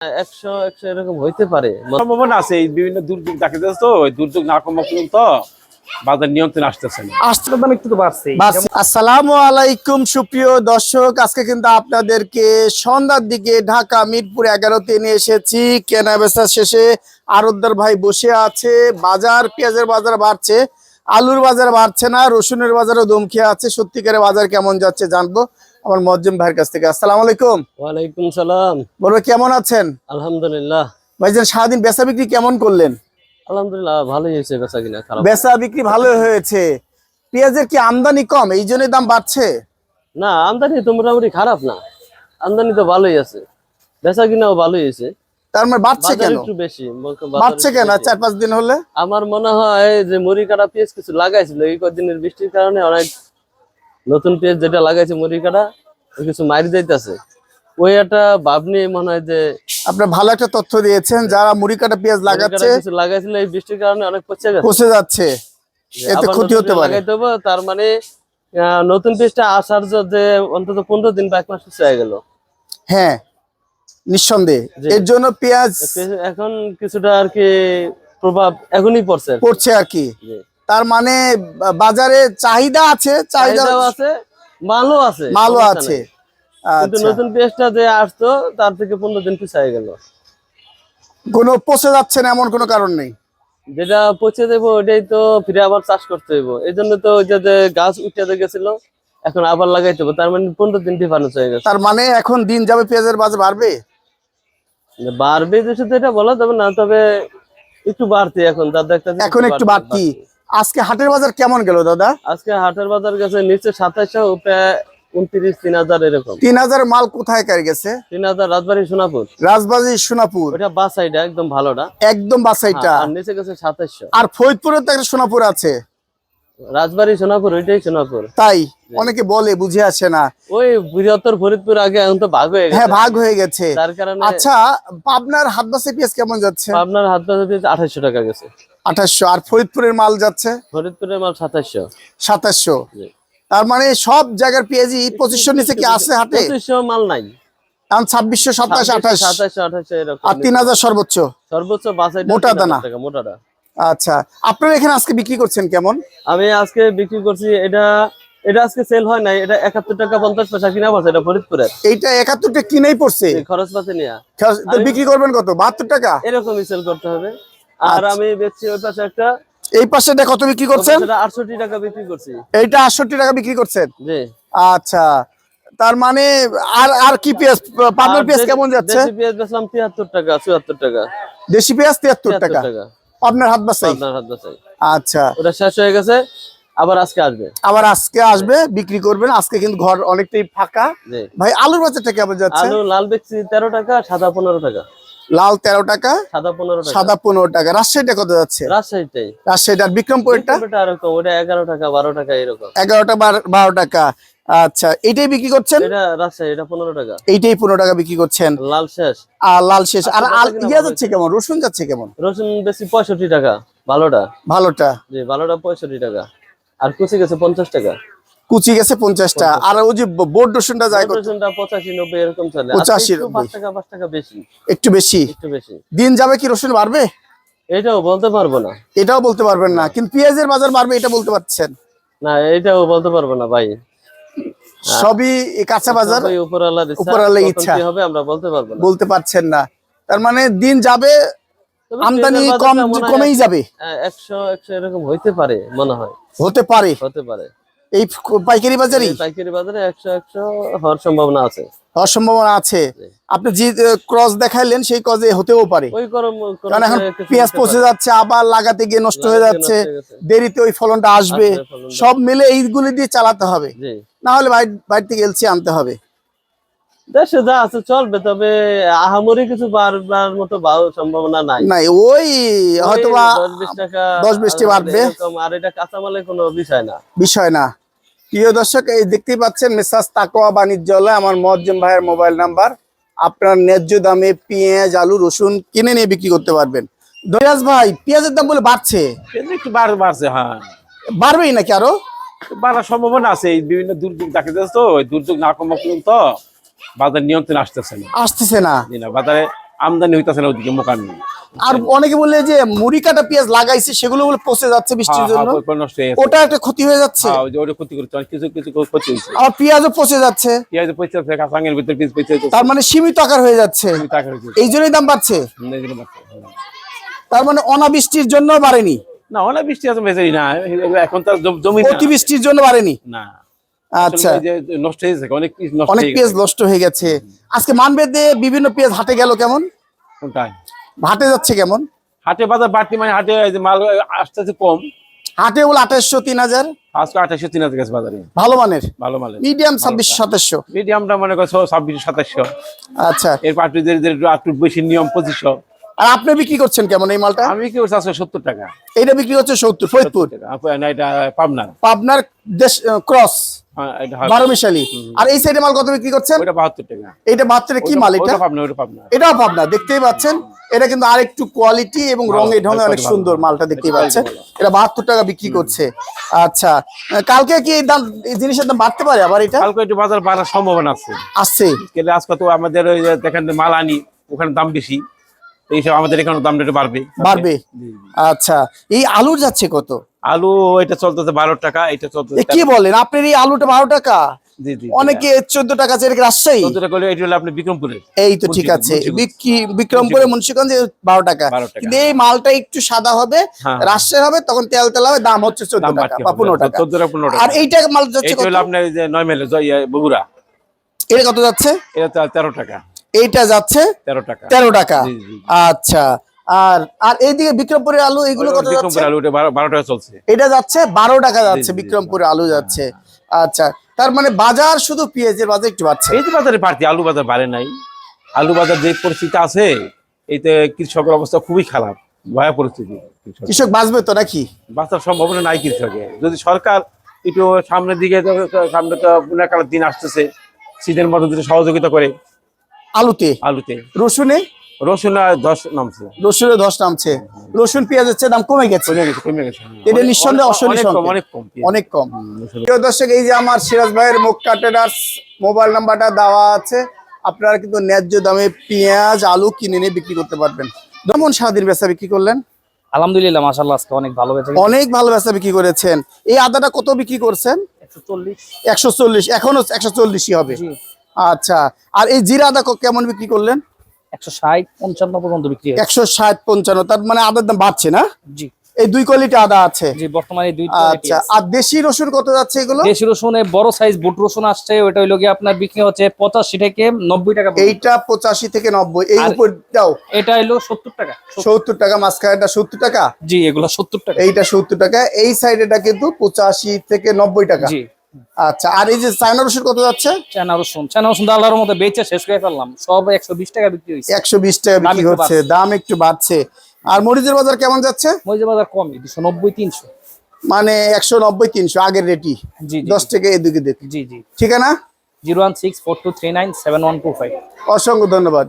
একশো একশো এরকম হইতে পারে। সম্ভাবনা আছে এই বিভিন্ন দুর্যোগ দেখা যাচ্ছে তো ওই দুর্যোগ না কমা পর্যন্ত বাজার নিয়ন্ত্রণ আসতেছে না। আসতে দাম একটু তো বাড়ছে। আসসালামু আলাইকুম সুপ্রিয় দর্শক। আজকে কিন্তু আপনাদেরকে সন্ধ্যার দিকে ঢাকা মিরপুর এগারোতে নিয়ে এসেছি। কেনা বেচা শেষে আরবদার ভাই বসে আছে। বাজার পেঁয়াজের বাজার বাড়ছে আলুর বাজার বাড়ছে না রসুনের বাজারও দম খেয়ে আছে। সত্যিকারের বাজার কেমন যাচ্ছে জানব। আমার মজ্জুম ভাইয়ের কাছ থেকে। আসসালামু আলাইকুম। ওয়ালাইকুম সালাম। বলব কেমন আছেন? আলহামদুলিল্লাহ। ভাইজান সারাদিন বেচা বিক্রি কেমন করলেন? আলহামদুলিল্লাহ ভালোই হয়েছে বেচা কিনা খারাপ। বেচা বিক্রি ভালো হয়েছে। পেঁয়াজের কি আমদানি কম? এই জন্যই দাম বাড়ছে? না আমদানি তো মোটামুটি খারাপ না। আমদানি তো ভালোই আছে। বেচা কিনাও ভালোই হয়েছে। তার মানে বাড়ছে কেন? একটু বেশি বাড়ছে কেন? চার পাঁচ দিন হলে? আমার মনে হয় যে মুড়ি কাটা পেঁয়াজ কিছু লাগাইছিল এই কদিনের বৃষ্টির কারণে অনেক নতুন পেঁয়াজ যেটা লাগাইছে মুড়ি কাটা কিছু মারি যাইতেছে। ওই একটা ভাব নিয়ে মনে হয় যে আপনার ভালো একটা তথ্য দিয়েছেন যারা মুড়ি কাটা পেঁয়াজ লাগাচ্ছে লাগাইছিল এই বৃষ্টির কারণে অনেক পচে গেছে। পচে যাচ্ছে এতে ক্ষতি হতে পারে। লাগাইতে হবে তার মানে নতুন পেজটা আসার যে অন্তত পনেরো দিন বা এক মাস হয়ে গেল। হ্যাঁ নিঃসন্দেহে। এর জন্য পেঁয়াজ এখন কিছুটা আর কি প্রভাব এখনই পড়ছে পড়ছে আর কি। তার মানে বাজারে চাহিদা আছে চাহিদা আছে মালও আছে মালও আছে। কিন্তু আচ্ছা। নতুন পেজটা যে আসতো তার থেকে পনেরো দিন পিছিয়ে গেল। কোনো পচে যাচ্ছে না এমন কোনো কারণ নেই? যেটা পচে দেবো ওটাই তো ফিরে আবার চাষ করতে হইব। এই জন্য তো ওই যে গাছ উঠে গেছিল এখন আবার লাগাইতে হবে তার মানে পনেরো দিন ডিফারেন্স হয়ে গেছে। তার মানে এখন দিন যাবে পেঁয়াজের বাজার বাড়বে? বাড়বে যে শুধু এটা বলা যাবে না তবে একটু বাড়তি এখন দাদা একটা এখন একটু বাড়তি। আজকে হাটের বাজার কেমন গেল দাদা? আজকে হাটের বাজার গেছে নিচে সাতাশশো উনত্রিশ তিন হাজার এরকম। তিন হাজার মাল কোথায় কার গেছে? তিন হাজার রাজবাড়ি সোনাপুর। রাজবাড়ি সোনাপুর। এটা একদম ভালোটা একদম বাসাইটা আর নিচে গেছে সাতাশশো আর ফরিদপুরে তো একটা সোনাপুর আছে। রাজবাড়ি সোনাপুর ওইটাই সোনাপুর। তাই? অনেকে বলে বুঝে আসে না। ওই বৃহত্তর ফরিদপুর আগে এখন তো ভাগ হয়ে হ্যাঁ গেছে। ভাগ হয়ে গেছে। তার কারণে আচ্ছা পাবনার হাত বাসে পেঁয়াজ কেমন যাচ্ছে? হাত বাজাতে আঠাশশো টাকা গেছে। আঠাশশো আর ফরিদপুরের মাল যাচ্ছে? ফরিদপুরের মাল সাতাশশো সাতাশশো। তার মানে সব জায়গার পেঁয়াজই পঁচিশশো নিচে কি আছে হাটে? পঁচিশশো মাল নাই। এখন ছাব্বিশশো সাতাশ আঠাশ। সাতাশশো এরকম আর তিন হাজার সর্বোচ্চ। সর্বোচ্চ বাসাই মোটা দানা। মোটাটা। আচ্ছা আপনারা এখানে আজকে বিক্রি করছেন কেমন? আমি আজকে বিক্রি করছি এটা এটা আজকে সেল হয় নাই এটা একাত্তর টাকা পঞ্চাশ পয়সা কিনা পাচ্ছে এটা ফরিদপুরের এইটা একাত্তরটা কিনেই পড়ছে? খরচ পাতি নিয়ে। বিক্রি করবেন কত? বাহাত্তর টাকা? এরকমই সেল করতে হবে। আর আচ্ছা। আমি বেচছি ওই পাশে একটা এই পাশেটা কত বিক্রি করছেন? আটষট্টি টাকা বিক্রি করছি। এইটা আটষট্টি টাকা বিক্রি করছেন? জি। আচ্ছা। তার মানে আর আর কি পেঁয়াজ? পাবনার পেঁয়াজ কেমন যাচ্ছে? দেশি পেঁয়াজ বেচলাম তিয়াত্তর টাকা চুয়াত্তর টাকা। দেশি পেঁয়াজ তিয়াত্তর টাকা। আপনার হাত বাসাই? আপনার হাত বাসাই। আচ্ছা। ওটা শেষ হয়ে গেছে আবার আজকে আসবে। আবার আজকে আসবে বিক্রি করবেন। আজকে কিন্তু ঘর অনেকটাই ফাঁকা। ভাই আলুর বাজারটা কেমন যাচ্ছে? আলু লাল বেচছি তেরো টাকা সাদা পনেরো টাকা। লাল তেরো টাকা সাদা পনেরো টাকা। সাদা পনেরো টাকা। রাজশাহীটা কত যাচ্ছে? রাজশাহীটাই। রাজশাহীটা ওটা এগারো টাকা বারো টাকা এরকম। এগারোটা বারো টাকা। আচ্ছা এটাই বিক্রি করছেন? এটা রাজশাহী এটা পনেরো টাকা। এইটাই পনেরো টাকা বিক্রি করছেন। লাল শেষ। আর লাল শেষ। আর আচ্ছা, ইয়া যাচ্ছে কেমন? রসুন যাচ্ছে কেমন? রসুন বেশি পঁয়ষট্টি টাকা ভালোটা। ভালোটা? জি ভালোটা পঁয়ষট্টি টাকা। আর কুচি গেছে পঞ্চাশ টাকা। কুচি গেছে পঞ্চাশটা। আর ওই যে বোর্ড রসুনটা যায় কত? রসুনটা পঁচাশি নব্বই এরকম চলে। পঁচাশি। টাকা টাকা বেশি। একটু বেশি? একটু বেশি। দিন যাবে কি রসুন বাড়বে? এটাও বলতে পারব না। এটাও বলতে পারবেন না। কিন্তু পেঁয়াজের বাজার বাড়বে এটা বলতে পারছেন। না এটাও বলতে পারব না ভাই। সবই কাঁচা বাজার উপরওয়ালার ইচ্ছা। হবে আমরা বলতে পারব বলতে পারছেন না। তার মানে দিন যাবে আমদানি কম হয় কমেই যাবে। আহ, একশো একশো এরকম হইতে পারে মনে হয়। হতে পারে। হতে পারে। এই পাইকারি বাজারই? এই পাইকারি বাজারে একশো একশো হওয়ার সম্ভাবনা আছে। হওয়ার সম্ভাবনা আছে। আপনি যে ক্রস দেখাইলেন সেই ক্রসে হতেও পারে। ওই কারণ এখন পেঁয়াজ পচে যাচ্ছে আবার লাগাতে গিয়ে নষ্ট হয়ে যাচ্ছে। দেরিতে ওই ফলনটা আসবে। আসবে সব মিলে এইগুলি দিয়ে চালাতে হবে। জি। না হলে বাইরে থেকে এলসি আনতে হবে। দেশে যা আছে চলবে তবে আহামরি কিছু বাড়বার মতো সম্ভাবনা নাই। নাই ওই হয়তো দশ বিশটি বাড়বে। আর এটা কাঁচামালের কোনো বিষয় না। বিষয় না। প্রিয় দর্শক এই দেখতেই পাচ্ছেন মেসাজ তাকোয়া বাণিজ্যালয় আমার মজ্জম ভাইয়ের মোবাইল নাম্বার। আপনার ন্যায্য দামে পেঁয়াজ আলু রসুন কিনে নিয়ে বিক্রি করতে পারবেন। দয়াজ ভাই পেঁয়াজের দাম বলে বাড়ছে? একটু বাড়ছে হ্যাঁ। বাড়বেই নাকি আরও? বাড়ার সম্ভাবনা আছে এই বিভিন্ন দুর্যোগ দেখা যাচ্ছে তো ওই দুর্যোগ না কমা পর্যন্ত বাজার নিয়ন্ত্রণ আসতেছে না। আসতেছে না। না বাজারে আমদানি হইতাছে না ওদিকে মোকামি আর অনেকে বললে যে মুড়ি কাটা পেঁয়াজ লাগাইছে সেগুলো বলে পচে যাচ্ছে বৃষ্টির জন্য। নষ্ট হয়ে গেছে ওটা একটা ক্ষতি হয়ে যাচ্ছে। হ্যাঁ, ওটা ক্ষতি করছে কিছু কিছু ক্ষতি হয়েছে। আবার পেঁয়াজও পচে যাচ্ছে। পেঁয়াজ পয়সা আছে কাঁচাঙ্গের ভিতরে পিস পয়সা হইতেছে তার মানে সীমিত আকার হয়ে যাচ্ছে। এই জন্যই দাম বাড়ছে। জন্য। তার মানে অনাবৃষ্টির জন্য বাড়েনি। না অনেক বৃষ্টি আছে বেজারি না এখন তো জম- না। অতিবৃষ্টির জন্য বাড়েনি? না। আচ্ছা। নষ্ট হয়ে গেছে অনেক নষ্ট অনেক পেঁয়াজ নষ্ট হয়ে গেছে। আজকে মানবেদে বিভিন্ন পেঁয়াজ হাটে গেল কেমন? কোনটায়? হাটে যাচ্ছে কেমন? হাটে বাজার বাড়তি মানে হাটে মাল আসতেছে কম। হাটে বলে আঠাশশো তিন হাজার। আজকে আঠাশশো তিন হাজার গেছে বাজারে। ভালো মানের? ভালো মাল মিডিয়াম ছাব্বিশ সাতাশশো। মিডিয়ামটা মনে করছ ছাব্বিশ সাতাশশো। আচ্ছা। এর পাটু একটু বেশি নিয়ম পঁচিশশো। আর আপনি বিক্রি করছেন কেমন এই মালটা? আমি কি করছি আজকে সত্তর টাকা। এইটা বিক্রি হচ্ছে সত্তর ফরিদপুর। এটা পাবনা আপনার দেশ ক্রস হ্যাঁ, বারো মিশালি আর এই সাইডে মাল কত বিক্রি করছেন? ওইটা বাহাত্তর টাকা। এইটা বাহাত্তরে কি মাল এটা? পাবনা ওইটা পাবনা এটাও পাবনা দেখতেই পাচ্ছেন। এটা কিন্তু আরেকটু কোয়ালিটি এবং রঙে ঢঙে অনেক সুন্দর মালটা দেখতেই পাচ্ছেন। এটা বাহাত্তর টাকা বিক্রি করছে। আচ্ছা কালকে কি দাম এই জিনিসের দাম বাড়তে পারে আবার এটা? কালকে একটু বাজার বাড়ার সম্ভাবনা আছে। আসছে আজকে তো আমাদের ওই দেখেন মাল আনি ওখানে দাম বেশি। এইসব আমাদের এখানে দামটা একটু বাড়বে। বাড়বে। আচ্ছা এই আলুর যাচ্ছে কত? আলু এটা চলতেছে বারো টাকা এটা চলতেছে কি বলেন? আপনার এই আলুটা বারো টাকা? অনেকে চোদ্দ টাকা আছে রাজশাহী? চোদ্দ টাকা আপনি বিক্রমপুরে এই তো ঠিক আছে। বিক্রমপুরে মুন্সিগঞ্জে। বারো টাকা। কিন্তু এই মালটা একটু সাদা হবে হ্যাঁ। রাজশাহী হবে তখন তেল তেল হবে দাম হচ্ছে চোদ্দ টাকা বা পনেরো টাকা। চোদ্দ টাকা পনেরো টাকা। আর এইটা মাল যাচ্ছে এটা কত? হলো আপনার নয় মেলে বগুড়া। এটা কত যাচ্ছে? এটা তেরো টাকা। এইটা যাচ্ছে তেরো টাকা। তেরো টাকা। আচ্ছা আর আর এইদিকে বিক্রমপুরের আলু এগুলো কত যাচ্ছে? আলু এটা বারো- বারো টাকা চলছে। এটা যাচ্ছে বারো টাকা যাচ্ছে জি, জি, বিক্রমপুরে আলু যাচ্ছে। আচ্ছা তার মানে বাজার শুধু পেঁয়াজের বাজার একটু বাড়ছে। এই বাজারে বাড়তি আলু বাজার বাড়ে নাই। আলু বাজার যে পরিস্থিতি আছে এতে কৃষকের অবস্থা খুবই খারাপ ভয়া পরিস্থিতি। কৃষক। বাঁচবে তো নাকি? বাঁচার সম্ভাবনা নাই কৃষকের। যদি সরকার একটু সামনের দিকে সামনে তো দিন আসতেছে শীতের মধ্যে যদি সহযোগিতা করে আলুতে? আলুতে। রসুনে? রসুন দশ নামছে। রসুনে ধস নামছে। রসুন পেঁয়াজের চেয়ে দাম কমে গেছে। কমে গেছে এটা নিঃসন্দেহে অনেক- অনেক কম অনেক কম অনেক কম। হুম, রসুন- প্রিয় দর্শক এই যে আমার সিরাজ ভাইয়ের মক্কা ট্রেডার্স মোবাইল নাম্বারটা দেওয়া আছে। আপনারা কিন্তু ন্যায্য দামে পেঁয়াজ আলু কিনে নিয়ে বিক্রি করতে পারবেন। যেমন সারাদিন বেচা বিক্রি করলেন? আলহামদুলিল্লাহ মাশাআল্লাহ আজকে অনেক ভালো বেঁচে অনেক ভালো বেচা বিক্রি করেছেন। এই আদাটা কত বিক্রি করছেন? একশো চল্লিশ। একশো চল্লিশ এখনও একশো চল্লিশই হবে। জি। আচ্ছা আর এই জিরা আদা কেমন বিক্রি করলেন? একশো ষাট পঞ্চান্ন পর্যন্ত বিক্রি একশো ষাট পঞ্চান্ন তার মানে আদার দাম বাড়ছে না? জি। এই দুই কোয়ালিটি আদা আছে? জি বর্তমানে দুই আচ্ছা আর দেশি রসুন কত যাচ্ছে এগুলো? দেশি রসুনে বড় সাইজ বুট রসুন আসছে ওইটা হইল গিয়ে আপনার বিক্রি হচ্ছে পঁচাশি থেকে নব্বই টাকা এইটা পঁচাশি থেকে নব্বই এই আর- উপরটাও এটা হইল সত্তর টাকা। সত্তর টাকা মাঝখানেটা সত্তর টাকা? জি এগুলো সত্তর টাকা। এইটা সত্তর টাকা এই সাইডেটা কিন্তু পঁচাশি থেকে নব্বই টাকা। জি। আচ্ছা আর এই যে চায়না রসুন কত যাচ্ছে? চায়না রসুন চায়না রসুন আল্লাহর মতো বেচে শেষ করে ফেললাম। সব একশো বিশ টাকা বিক্রি একশো বিশ টাকা বিক্রি হচ্ছে দাম একটু বাড়ছে। আর মরিচের বাজার কেমন যাচ্ছে? মরিচের বাজার কমই দুশো নব্বই তিনশো। মানে একশো নব্বই তিনশো আগের রেটি জি জি। দশ টাকা এদিকে দেখি। জি জি। ঠিকানা? Zero one six four two three nine seven one two five. অসংখ্য ধন্যবাদ।